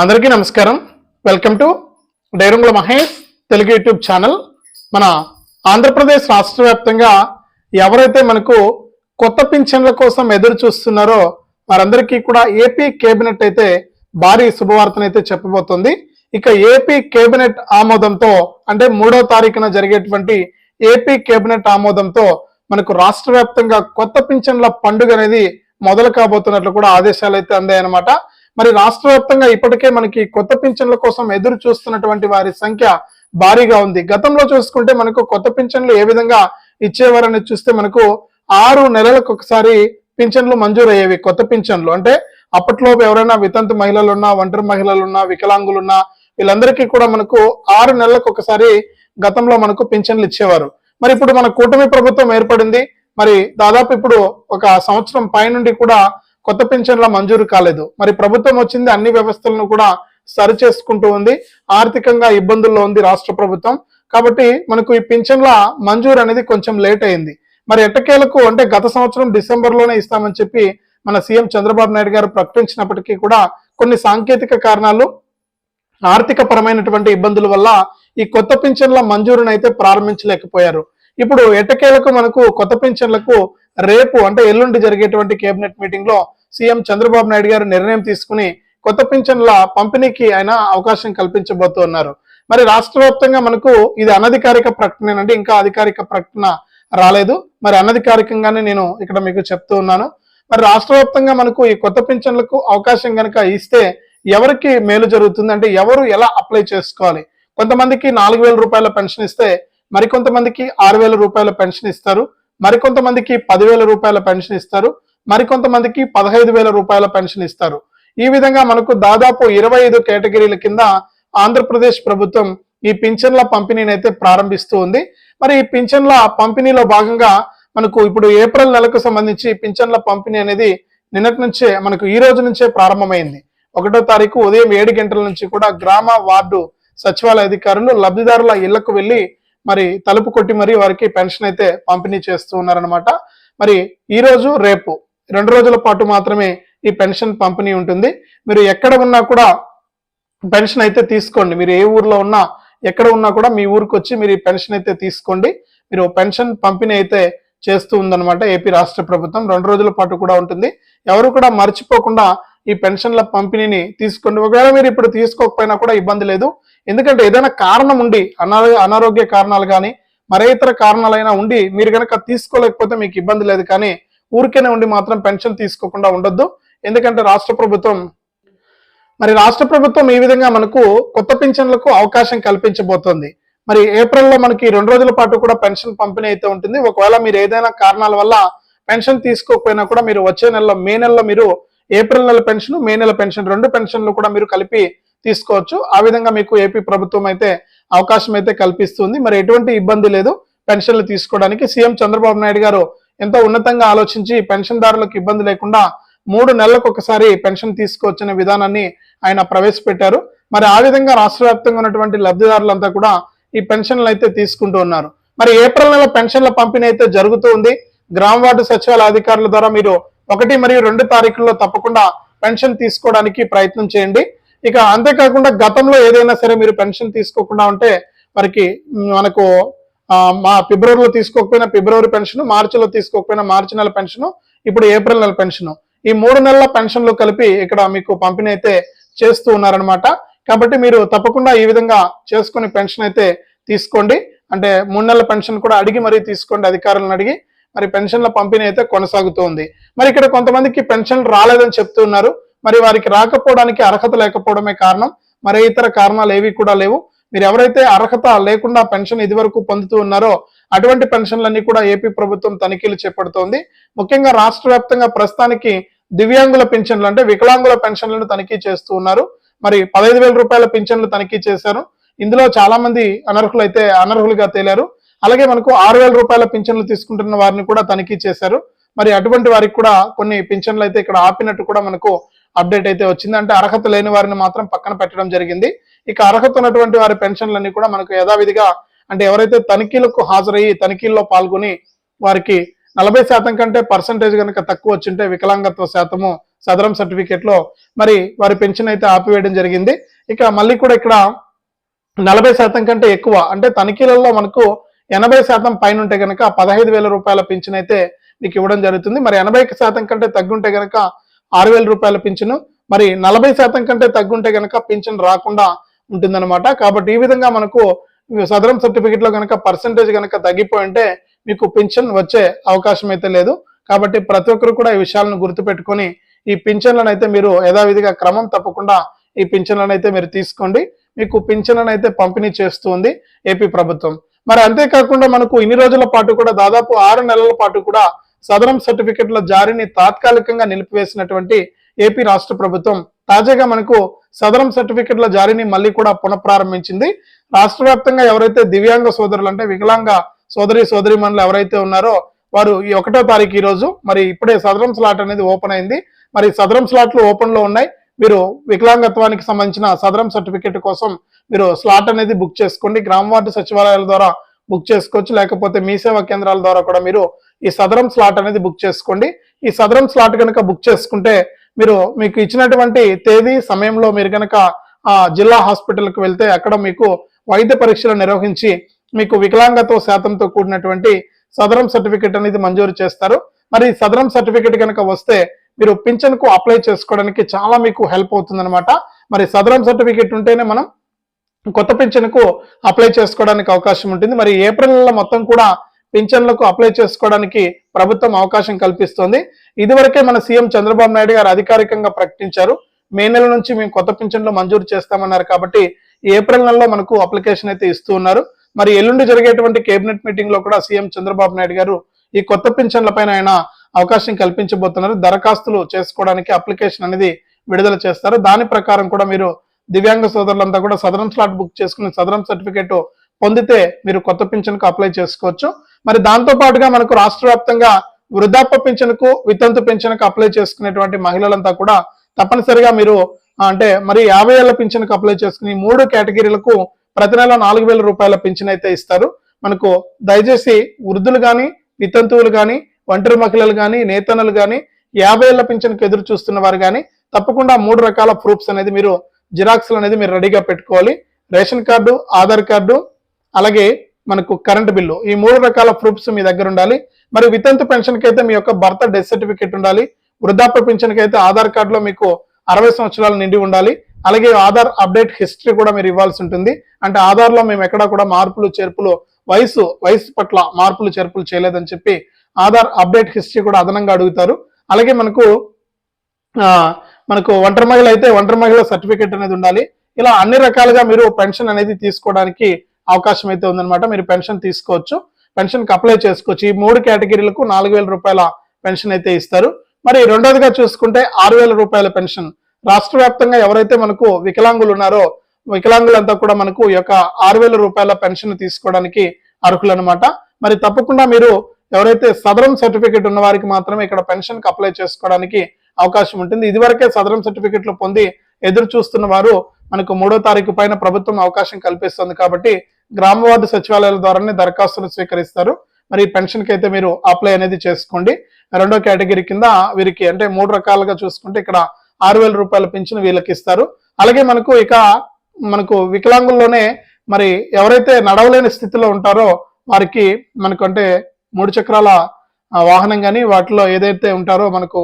అందరికీ నమస్కారం. Welcome to డైరంగుల మహేష్ తెలుగు యూట్యూబ్ ఛానల్. మన ఆంధ్రప్రదేశ్ రాష్ట్ర వ్యాప్తంగా ఎవరైతే మనకు కొత్త పింఛన్ల కోసం ఎదురు చూస్తున్నారో వారందరికీ కూడా ఏపీ కేబినెట్ అయితే భారీ శుభవార్తనైతే చెప్పబోతోంది. ఇక ఏపీ కేబినెట్ ఆమోదంతో అంటే మూడో తారీఖున జరిగేటువంటి ఏపీ కేబినెట్ ఆమోదంతో మనకు రాష్ట్ర వ్యాప్తంగా కొత్త పింఛన్ల పండుగ అనేది మొదలు కాబోతున్నట్లు కూడా ఆదేశాలు అయితే అందాయన్నమాట. మరి రాష్ట్ర వ్యాప్తంగా ఇప్పటికే మనకి కొత్త పింఛన్ల కోసం ఎదురు చూస్తున్నటువంటి వారి సంఖ్య భారీగా ఉంది. గతంలో చూసుకుంటే మనకు కొత్త పింఛన్లు ఏ విధంగా ఇచ్చేవారని చూస్తే మనకు ఆరు నెలలకు ఒకసారి పింఛన్లు మంజూరయ్యేవి కొత్త పింఛన్లు. అంటే అప్పట్లో ఎవరైనా వితంతు మహిళలు ఉన్నా ఒంటరి మహిళలు ఉన్నా వికలాంగులు ఉన్నా వీళ్ళందరికీ కూడా మనకు ఆరు నెలలకు ఒకసారి గతంలో మనకు పింఛన్లు ఇచ్చేవారు. మరి ఇప్పుడు మన కూటమి ప్రభుత్వం ఏర్పడింది. మరి దాదాపు ఇప్పుడు ఒక సంవత్సరం పైనుండి కూడా కొత్త పింఛన్ల మంజూరు కాలేదు. మరి ప్రభుత్వం వచ్చింది అన్ని వ్యవస్థలను కూడా సరి చేసుకుంటూ ఉంది. ఆర్థికంగా ఇబ్బందుల్లో ఉంది రాష్ట్ర ప్రభుత్వం. కాబట్టి మనకు ఈ పింఛన్ల మంజూరు అనేది కొంచెం లేట్ అయింది. మరి ఎట్టకేలకు అంటే గత సంవత్సరం డిసెంబర్లోనే ఇస్తామని చెప్పి మన సీఎం చంద్రబాబు నాయుడు గారు ప్రకటించినప్పటికీ కూడా కొన్ని సాంకేతిక కారణాలు ఆర్థిక పరమైనటువంటి ఇబ్బందుల వల్ల ఈ కొత్త పింఛన్ల మంజూరును అయితే ప్రారంభించలేకపోయారు. ఇప్పుడు ఎట్టకేలకు మనకు కొత్త పెన్షన్లకు రేపు అంటే ఎల్లుండి జరిగేటువంటి కేబినెట్ మీటింగ్లో సీఎం చంద్రబాబు నాయుడు గారు నిర్ణయం తీసుకుని కొత్త పెన్షన్ల పంపిణీకి ఆయన అవకాశం కల్పించబోతున్నారు. మరి రాష్ట్ర వ్యాప్తంగా మనకు ఇది అనధికారిక ప్రకటనేనండి ఇంకా అధికారిక ప్రకటన రాలేదు. మరి అనధికారికంగానే నేను ఇక్కడ మీకు చెప్తూ ఉన్నాను. మరి రాష్ట్ర వ్యాప్తంగా మనకు ఈ కొత్త పెన్షన్లకు అవకాశం కనుక ఇస్తే ఎవరికి మేలు జరుగుతుంది? అంటే ఎవరు ఎలా అప్లై చేసుకోవాలి? కొంతమందికి నాలుగు వేల రూపాయల పెన్షన్ ఇస్తే మరికొంతమందికి ఆరు వేల రూపాయల పెన్షన్ ఇస్తారు మరికొంతమందికి పదివేల రూపాయల పెన్షన్ ఇస్తారు మరికొంతమందికి పదహైదు వేల రూపాయల పెన్షన్ ఇస్తారు. ఈ విధంగా మనకు దాదాపు ఇరవై ఐదు కేటగిరీల కింద ఆంధ్రప్రదేశ్ ప్రభుత్వం ఈ పింఛన్ల పంపిణీని అయితే ప్రారంభిస్తూ ఉంది. మరి ఈ పింఛన్ల పంపిణీలో భాగంగా మనకు ఇప్పుడు ఏప్రిల్ నెలకు సంబంధించి పింఛన్ల పంపిణీ అనేది నిన్నటి నుంచే మనకు ఈ రోజు నుంచే ప్రారంభమైంది. ఒకటో తారీఖు ఉదయం ఏడు గంటల నుంచి కూడా గ్రామ వార్డు సచివాలయ అధికారులు లబ్ధిదారుల ఇళ్ళకు వెళ్ళి మరి తలుపు కొట్టి మరి వారికి పెన్షన్ అయితే పంపిణీ చేస్తూ ఉన్నారనమాట మరి ఈ రోజు రేపు రెండు రోజుల పాటు మాత్రమే ఈ పెన్షన్ పంపిణీ ఉంటుంది. మీరు ఎక్కడ ఉన్నా కూడా పెన్షన్ అయితే తీసుకోండి. మీరు ఏ ఊర్లో ఉన్నా ఎక్కడ ఉన్నా కూడా మీ ఊరికి వచ్చి మీరు ఈ పెన్షన్ అయితే తీసుకోండి. మీరు పెన్షన్ పంపిణీ అయితే చేస్తూ ఉందన్నమాట ఏపీ రాష్ట్ర ప్రభుత్వం. రెండు రోజుల పాటు కూడా ఉంటుంది. ఎవరు కూడా మర్చిపోకుండా ఈ పెన్షన్ల పంపిణీని తీసుకోండి ఒకవేళ మీరు ఇప్పుడు తీసుకోకపోయినా కూడా ఇబ్బంది లేదు. ఎందుకంటే ఏదైనా కారణం ఉండి అనా అనారోగ్య కారణాలు కానీ మరే ఇతర కారణాలైనా ఉండి మీరు కనుక తీసుకోలేకపోతే మీకు ఇబ్బంది లేదు. కానీ ఊరికేనే ఉండి మాత్రం పెన్షన్ తీసుకోకుండా ఉండొద్దు. ఎందుకంటే రాష్ట్ర ప్రభుత్వం మరి రాష్ట్ర ప్రభుత్వం ఈ విధంగా మనకు కొత్త పింఛన్లకు అవకాశం కల్పించబోతోంది. మరి ఏప్రిల్లో మనకి రెండు రోజుల పాటు కూడా పెన్షన్ పంపిణీ అయితే ఉంటుంది. ఒకవేళ మీరు ఏదైనా కారణాల వల్ల పెన్షన్ తీసుకోకపోయినా కూడా మీరు వచ్చే నెలలో మే నెలలో మీరు ఏప్రిల్ నెల పెన్షన్ మే నెల పెన్షన్ రెండు పెన్షన్లు కూడా మీరు కలిపి తీసుకోవచ్చు. ఆ విధంగా మీకు ఏపీ ప్రభుత్వం అయితే అవకాశం అయితే కల్పిస్తుంది. మరి ఎటువంటి ఇబ్బంది లేదు పెన్షన్లు తీసుకోవడానికి. సీఎం చంద్రబాబు నాయుడు గారు ఎంతో ఉన్నతంగా ఆలోచించి పెన్షన్దారులకు ఇబ్బంది లేకుండా మూడు నెలలకు ఒకసారి పెన్షన్ తీసుకొచ్చిన విధానాన్ని ఆయన ప్రవేశపెట్టారు. మరి ఆ విధంగా రాష్ట్ర వ్యాప్తంగా ఉన్నటువంటి లబ్ధిదారులంతా కూడా ఈ పెన్షన్లు అయితే తీసుకుంటూ ఉన్నారు. మరి ఏప్రిల్ నెల పెన్షన్ల పంపిణీ అయితే జరుగుతూ ఉంది. గ్రామ వార్డు సచివాలయ అధికారుల ద్వారా మీరు ఒకటి మరియు రెండు తారీఖుల్లో తప్పకుండా పెన్షన్ తీసుకోవడానికి ప్రయత్నం చేయండి. ఇక అంతేకాకుండా గతంలో ఏదైనా సరే మీరు పెన్షన్ తీసుకోకుండా ఉంటే వారికి మనకు మా ఫిబ్రవరిలో తీసుకోకపోయినా ఫిబ్రవరి పెన్షన్ మార్చిలో తీసుకోకపోయినా మార్చి నెల పెన్షన్ ఇప్పుడు ఏప్రిల్ నెల పెన్షన్. ఈ మూడు నెలల పెన్షన్లు కలిపి ఇక్కడ మీకు పంపిణీ అయితే చేస్తూ ఉన్నారనమాట కాబట్టి మీరు తప్పకుండా ఈ విధంగా చేసుకుని పెన్షన్ అయితే తీసుకోండి. అంటే మూడు నెలల పెన్షన్ కూడా అడిగి మరీ తీసుకోండి అధికారులను అడిగి. మరి పెన్షన్ల పంపిణీ అయితే కొనసాగుతోంది. మరి ఇక్కడ కొంతమందికి పెన్షన్ రాలేదని చెప్తున్నారు. మరి వారికి రాకపోవడానికి అర్హత లేకపోవడమే కారణం. మరి ఇతర కారణాలు ఏవి కూడా లేవు. మీరు ఎవరైతే అర్హత లేకుండా పెన్షన్ ఇదివరకు పొందుతూ ఉన్నారో అటువంటి పెన్షన్లన్నీ కూడా ఏపీ ప్రభుత్వం తనిఖీలు చేపడుతోంది. ముఖ్యంగా రాష్ట్ర వ్యాప్తంగా ప్రస్తుతానికి దివ్యాంగుల పెన్షన్లు అంటే వికలాంగుల పెన్షన్లను తనిఖీ చేస్తూ ఉన్నారు. మరి పదహైదు వేల రూపాయల పింఛన్లు తనిఖీ చేశారు. ఇందులో చాలా మంది అనర్హులు అయితే అనర్హులుగా తేలారు. అలాగే మనకు ఆరు వేల రూపాయల పింఛన్లు తీసుకుంటున్న వారిని కూడా తనిఖీ చేశారు. మరి అటువంటి వారికి కూడా కొన్ని పింఛన్లు అయితే ఇక్కడ ఆపినట్టు కూడా మనకు అప్డేట్ అయితే వచ్చింది. అంటే అర్హత లేని వారిని మాత్రం పక్కన పెట్టడం జరిగింది. ఇక అర్హత ఉన్నటువంటి వారి పెన్షన్లన్నీ కూడా మనకు యథావిధిగా అంటే ఎవరైతే తనిఖీలకు హాజరయ్యి తనిఖీల్లో పాల్గొని వారికి నలభై శాతం కంటే పర్సంటేజ్ కనుక తక్కువ వచ్చింటే వికలాంగత్వ శాతము సదరం సర్టిఫికేట్లో మరి వారి పెన్షన్ అయితే ఆపివేయడం జరిగింది. ఇక మళ్ళీ కూడా ఇక్కడ నలభై శాతం కంటే ఎక్కువ అంటే తనిఖీలలో మనకు ఎనభై శాతం పైన ఉంటే కనుక పదహైదు వేల రూపాయల పింఛన్ అయితే మీకు ఇవ్వడం జరుగుతుంది. మరి ఎనభై శాతం కంటే తగ్గుంటే కనుక ఆరు వేల రూపాయల పింఛను. మరి నలభై శాతం కంటే తగ్గుంటే కనుక పింఛన్ రాకుండా ఉంటుందన్నమాట. కాబట్టి ఈ విధంగా మనకు సదరం సర్టిఫికెట్లో కనుక పర్సంటేజ్ కనుక తగ్గిపోయి ఉంటే మీకు పింఛన్ వచ్చే అవకాశం అయితే లేదు. కాబట్టి ప్రతి ఒక్కరు కూడా ఈ విషయాలను గుర్తుపెట్టుకొని ఈ పింఛన్లను అయితే మీరు యథావిధిగా క్రమం తప్పకుండా ఈ పింఛన్లను అయితే మీరు తీసుకోండి. మీకు పింఛన్లను అయితే పంపిణీ చేస్తుంది ఏపీ ప్రభుత్వం. మరి అంతేకాకుండా మనకు ఇన్ని రోజుల పాటు కూడా దాదాపు ఆరు నెలల పాటు కూడా సదరం సర్టిఫికెట్ల జారీని తాత్కాలికంగా నిలిపివేసినటువంటి ఏపీ రాష్ట్ర ప్రభుత్వం తాజాగా మనకు సదరం సర్టిఫికెట్ల జారీని మళ్ళీ కూడా పునఃప్రారంభించింది. రాష్ట్ర వ్యాప్తంగా ఎవరైతే దివ్యాంగ సోదరులు అంటే వికలాంగ సోదరి సోదరిమణులు ఎవరైతే ఉన్నారో వారు ఈ ఒకటో తారీఖు ఈ రోజు మరి ఇప్పుడే సదరం స్లాట్ అనేది ఓపెన్ అయింది. మరి సదరం స్లాట్లు ఓపెన్లో ఉన్నాయి. మీరు వికలాంగత్వానికి సంబంధించిన సదరం సర్టిఫికేట్ కోసం మీరు స్లాట్ అనేది బుక్ చేసుకోండి. గ్రామ వార్డు సచివాలయాల ద్వారా బుక్ చేసుకోవచ్చు. లేకపోతే మీ సేవా కేంద్రాల ద్వారా కూడా మీరు ఈ సదరం స్లాట్ అనేది బుక్ చేసుకోండి. ఈ సదరం స్లాట్ కనుక బుక్ చేసుకుంటే మీరు మీకు ఇచ్చినటువంటి తేదీ సమయంలో మీరు కనుక ఆ జిల్లా హాస్పిటల్కి వెళ్తే అక్కడ మీకు వైద్య పరీక్షలు నిర్వహించి మీకు వికలాంగత్వ శాతంతో కూడినటువంటి సదరం సర్టిఫికేట్ అనేది మంజూరు చేస్తారు. మరి సదరం సర్టిఫికేట్ కనుక వస్తే మీరు పింఛన్కు అప్లై చేసుకోవడానికి చాలా మీకు హెల్ప్ అవుతుందన్నమాట. మరి సదరం సర్టిఫికేట్ ఉంటేనే మనం కొత్త పింఛన్కు అప్లై చేసుకోవడానికి అవకాశం ఉంటుంది. మరి ఏప్రిల్ నెల మొత్తం కూడా పింఛన్లకు అప్లై చేసుకోవడానికి ప్రభుత్వం అవకాశం కల్పిస్తోంది. ఇదివరకే మన సీఎం చంద్రబాబు నాయుడు గారు అధికారికంగా ప్రకటించారు. మే నెల నుంచి మేము కొత్త పింఛన్లు మంజూరు చేస్తామన్నారు కాబట్టి ఏప్రిల్ నెలలో మనకు అప్లికేషన్ అయితే ఇస్తూ ఉన్నారు. మరి ఎల్లుండి జరిగేటువంటి కేబినెట్ మీటింగ్లో కూడా సీఎం చంద్రబాబు నాయుడు గారు ఈ కొత్త పింఛన్లపైన ఆయన అవకాశం కల్పించబోతున్నారు. దరఖాస్తులు చేసుకోవడానికి అప్లికేషన్ అనేది విడుదల చేస్తారు. దాని ప్రకారం కూడా మీరు దివ్యాంగ సోదరులంతా కూడా సదరం స్లాట్ బుక్ చేసుకుని సదరం సర్టిఫికేట్ పొందితే మీరు కొత్త పింఛన్కు అప్లై చేసుకోవచ్చు. మరి దాంతో పాటుగా మనకు రాష్ట్ర వ్యాప్తంగా వృద్ధాప్య పింఛన్కు వితంతు పింఛన్కు అప్లై చేసుకునేటువంటి మహిళలంతా కూడా తప్పనిసరిగా మీరు అంటే మరి యాభై ఏళ్ళ పింఛన్కు అప్లై చేసుకుని మూడు కేటగిరీలకు ప్రతి నెల నాలుగు వేల రూపాయల పింఛన్ అయితే ఇస్తారు. మనకు దయచేసి వృద్ధులు కానీ వితంతువులు కానీ ఒంటరి మహిళలు కానీ నేతన్నలు కానీ యాభై ఏళ్ళ పింఛన్కు ఎదురు చూస్తున్న వారు కానీ తప్పకుండా మూడు రకాల ప్రూఫ్స్ అనేది మీరు జిరాక్స్లు అనేది మీరు రెడీగా పెట్టుకోవాలి. రేషన్ కార్డు ఆధార్ కార్డు అలాగే మనకు కరెంట్ బిల్లు. ఈ మూడు రకాల ప్రూఫ్స్ మీ దగ్గర ఉండాలి. మరి వితంతు పెన్షన్కి అయితే మీ యొక్క భర్త డెత్ సర్టిఫికేట్ ఉండాలి. వృద్ధాప్య పెన్షన్కి అయితే ఆధార్ కార్డులో మీకు అరవై సంవత్సరాలు నిండి ఉండాలి. అలాగే ఆధార్ అప్డేట్ హిస్టరీ కూడా మీరు ఇవ్వాల్సి ఉంటుంది. అంటే ఆధార్లో మేము ఎక్కడా కూడా మార్పులు చేర్పులు వయసు వయసు పట్ల మార్పులు చేర్పులు చేయలేదని చెప్పి ఆధార్ అప్డేట్ హిస్టరీ కూడా అదనంగా అడుగుతారు. అలాగే మనకు మనకు ఒంటరి మహిళ అయితే ఒంటరి మహిళ సర్టిఫికేట్ అనేది ఉండాలి. ఇలా అన్ని రకాలుగా మీరు పెన్షన్ అనేది తీసుకోవడానికి అవకాశం అయితే ఉందన్నమాట. మీరు పెన్షన్ తీసుకోవచ్చు. పెన్షన్కి అప్లై చేసుకోవచ్చు. ఈ మూడు కేటగిరీలకు నాలుగు వేల రూపాయల పెన్షన్ అయితే ఇస్తారు. మరి రెండోదిగా చూసుకుంటే ఆరు వేల రూపాయల పెన్షన్. రాష్ట్ర వ్యాప్తంగా ఎవరైతే మనకు వికలాంగులు ఉన్నారో వికలాంగులంతా కూడా మనకు ఈ యొక్క ఆరు వేల రూపాయల పెన్షన్ తీసుకోవడానికి అర్హులు అనమాట మరి తప్పకుండా మీరు ఎవరైతే సదరం సర్టిఫికేట్ ఉన్న వారికి మాత్రమే ఇక్కడ పెన్షన్కి అప్లై చేసుకోవడానికి అవకాశం ఉంటుంది. ఇదివరకే సదరం సర్టిఫికెట్లు పొంది ఎదురు చూస్తున్న వారు మనకు మూడో తారీఖు పైన ప్రభుత్వం అవకాశం కల్పిస్తుంది కాబట్టి గ్రామ వార్డు సచివాలయాల ద్వారానే దరఖాస్తులు స్వీకరిస్తారు. మరి పెన్షన్కి అయితే మీరు అప్లై అనేది చేసుకోండి. రెండో కేటగిరీ కింద వీరికి అంటే మూడు రకాలుగా చూసుకుంటే ఇక్కడ ఆరు వేల రూపాయల పెన్షన్ వీళ్ళకి ఇస్తారు అలాగే మనకు ఇక మనకు వికలాంగుల్లోనే మరి ఎవరైతే నడవలేని స్థితిలో ఉంటారో వారికి మనకు అంటే మూడు చక్రాల వాహనం కానీ వాటిలో ఏదైతే ఉంటారో మనకు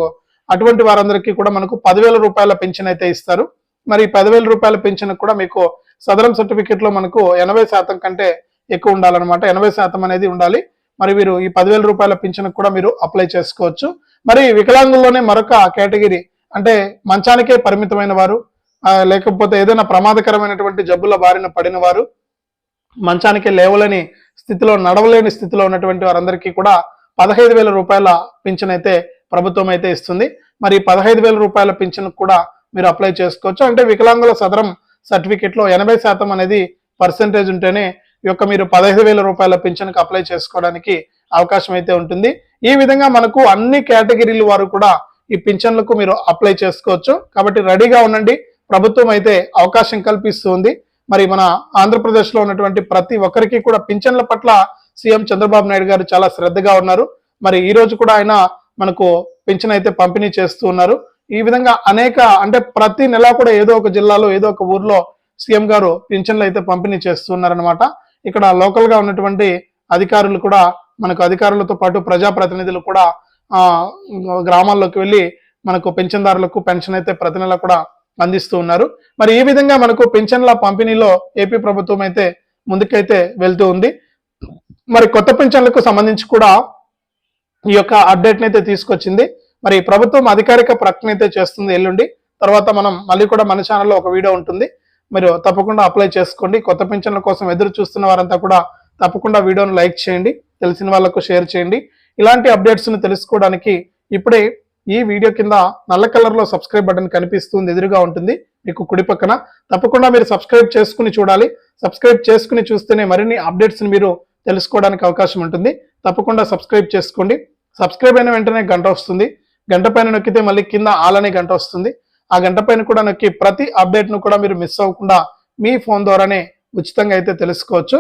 అటువంటి వారందరికీ కూడా మనకు పదివేల రూపాయల పెన్షన్ అయితే ఇస్తారు. మరి ఈ పదివేల రూపాయల పెన్షన్ కూడా మీకు సదరం సర్టిఫికేట్లో మనకు ఎనభై శాతం కంటే ఎక్కువ ఉండాలన్నమాట. ఎనభై శాతం అనేది ఉండాలి. మరి మీరు ఈ పదివేల రూపాయల పెన్షన్ కూడా మీరు అప్లై చేసుకోవచ్చు. మరి వికలాంగుల్లోనే మరొక కేటగిరీ అంటే మంచానికే పరిమితమైన వారు లేకపోతే ఏదైనా ప్రమాదకరమైనటువంటి జబ్బుల బారిన పడిన వారు మంచానికి లేవలేని స్థితిలో నడవలేని స్థితిలో ఉన్నటువంటి వారందరికీ కూడా పదహైదు వేల రూపాయల పింఛన్ అయితే ప్రభుత్వం అయితే ఇస్తుంది. మరి పదహైదు వేల రూపాయల పింఛన్ కూడా మీరు అప్లై చేసుకోవచ్చు. అంటే వికలాంగుల సదరం సర్టిఫికేట్లో ఎనభై శాతం అనేది పర్సెంటేజ్ ఉంటేనే ఈ యొక్క మీరు పదహైదు వేల రూపాయల పింఛన్కి అప్లై చేసుకోవడానికి అవకాశం అయితే ఉంటుంది. ఈ విధంగా మనకు అన్ని కేటగిరీల వారు కూడా ఈ పింఛన్లకు మీరు అప్లై చేసుకోవచ్చు. కాబట్టి రెడీగా ఉండండి. ప్రభుత్వం అయితే అవకాశం కల్పిస్తుంది మరి మన ఆంధ్రప్రదేశ్లో ఉన్నటువంటి ప్రతి ఒక్కరికి కూడా పింఛన్ల పట్ల సీఎం చంద్రబాబు నాయుడు గారు చాలా శ్రద్ధగా ఉన్నారు. మరి ఈ రోజు కూడా ఆయన మనకు పింఛన్ అయితే పంపిణీ చేస్తూ ఉన్నారు. ఈ విధంగా అనేక అంటే ప్రతి నెల కూడా ఏదో ఒక జిల్లాలో ఏదో ఒక ఊర్లో సీఎం గారు పింఛన్లు అయితే పంపిణీ చేస్తున్నారనమాట ఇక్కడ లోకల్గా ఉన్నటువంటి అధికారులు కూడా మనకు అధికారులతో పాటు ప్రజాప్రతినిధులు కూడా ఆ గ్రామాల్లోకి వెళ్ళి మనకు పెన్షన్దారులకు పెన్షన్ అయితే ప్రతి నెల కూడా అందిస్తూ ఉన్నారు. మరి ఈ విధంగా మనకు పెన్షన్ల పంపిణీలో ఏపీ ప్రభుత్వం అయితే ముందుకైతే వెళ్తూ ఉంది. మరి కొత్త పెన్షన్లకు సంబంధించి కూడా ఈ యొక్క అప్డేట్ అయితే తీసుకొచ్చింది. మరి ప్రభుత్వం అధికారిక ప్రకటన అయితే చేస్తుంది ఎల్లుండి. తర్వాత మనం మళ్ళీ కూడా మన ఛానల్లో ఒక వీడియో ఉంటుంది. మీరు తప్పకుండా అప్లై చేసుకోండి. కొత్త పెన్షన్ల కోసం ఎదురు చూస్తున్న వారంతా కూడా తప్పకుండా వీడియోను లైక్ చేయండి. తెలిసిన వాళ్ళకు షేర్ చేయండి. ఇలాంటి అప్డేట్స్ను తెలుసుకోవడానికి ఇప్పుడే ఈ వీడియో కింద నల్ల కలర్లో సబ్స్క్రైబ్ బటన్ కనిపిస్తుంది. ఎదురుగా ఉంటుంది. మీకు కుడి పక్కన. తప్పకుండా మీరు సబ్స్క్రైబ్ చేసుకుని చూడాలి. సబ్స్క్రైబ్ చేసుకుని చూస్తేనే మరిన్ని అప్డేట్స్ని మీరు తెలుసుకోవడానికి అవకాశం ఉంటుంది. తప్పకుండా సబ్స్క్రైబ్ చేసుకోండి. సబ్స్క్రైబ్ అయిన వెంటనే గంట వస్తుంది. గంట పైన నొక్కితే మళ్ళీ కింద ఆలనే గంట వస్తుంది. ఆ గంట పైన కూడా నొక్కి ప్రతి అప్డేట్ను కూడా మీరు మిస్ అవ్వకుండా మీ ఫోన్ ద్వారానే ఉచితంగా అయితే తెలుసుకోవచ్చు.